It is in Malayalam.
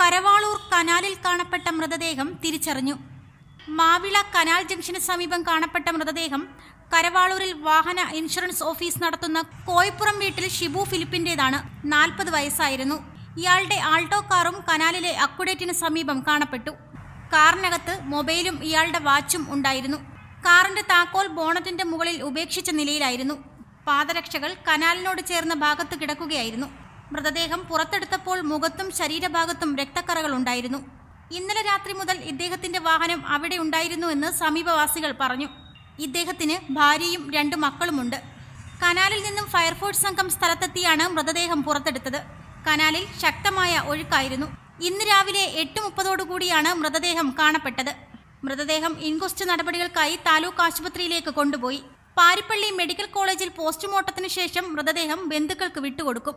കരവാളൂർ കനാലിൽ കാണപ്പെട്ട മൃതദേഹം തിരിച്ചറിഞ്ഞു. മാവിള കനാൽ ജംഗ്ഷന് സമീപം കാണപ്പെട്ട മൃതദേഹം കരവാളൂരിൽ വാഹന ഇൻഷുറൻസ് ഓഫീസ് നടത്തുന്ന കോയപ്പുറം വീട്ടിൽ ഷിബു ഫിലിപ്പിന്റേതാണ്. നാൽപ്പത് വയസ്സായിരുന്നു. ഇയാളുടെ ആൾട്ടോ കാറും കനാലിലെ അക്കുഡേറ്റിന് സമീപം കാണപ്പെട്ടു. കാറിനകത്ത് മൊബൈലും ഇയാളുടെ വാച്ചും ഉണ്ടായിരുന്നു. കാറിന്റെ താക്കോൽ ബോണറ്റിന്റെ മുകളിൽ ഉപേക്ഷിച്ച നിലയിലായിരുന്നു. പാദരക്ഷകൾ കനാലിനോട് ചേർന്ന ഭാഗത്ത് കിടക്കുകയായിരുന്നു. മൃതദേഹം പുറത്തെടുത്തപ്പോൾ മുഖത്തും ശരീരഭാഗത്തും രക്തക്കറകൾ ഉണ്ടായിരുന്നു. ഇന്നലെ രാത്രി മുതൽ ഇദ്ദേഹത്തിന്റെ വാഹനം അവിടെ ഉണ്ടായിരുന്നു എന്ന് സമീപവാസികൾ പറഞ്ഞു. ഇദ്ദേഹത്തിന് ഭാര്യയും രണ്ട് മക്കളുമുണ്ട്. കനാലിൽ നിന്നും ഫയർഫോഴ്സ് സംഘം സ്ഥലത്തെത്തിയാണ് മൃതദേഹം പുറത്തെടുത്തത്. കനാലിൽ ശക്തമായ ഒഴുക്കായിരുന്നു. ഇന്ന് രാവിലെ എട്ട് മുപ്പതോടുകൂടിയാണ് മൃതദേഹം കാണപ്പെട്ടത്. മൃതദേഹം ഇൻക്വസ്റ്റ് നടപടികൾക്കായി താലൂക്ക് ആശുപത്രിയിലേക്ക് കൊണ്ടുപോയി. പാരിപ്പള്ളി മെഡിക്കൽ കോളേജിൽ പോസ്റ്റ്മോർട്ടത്തിന് ശേഷം മൃതദേഹം ബന്ധുക്കൾക്ക് വിട്ടുകൊടുക്കും.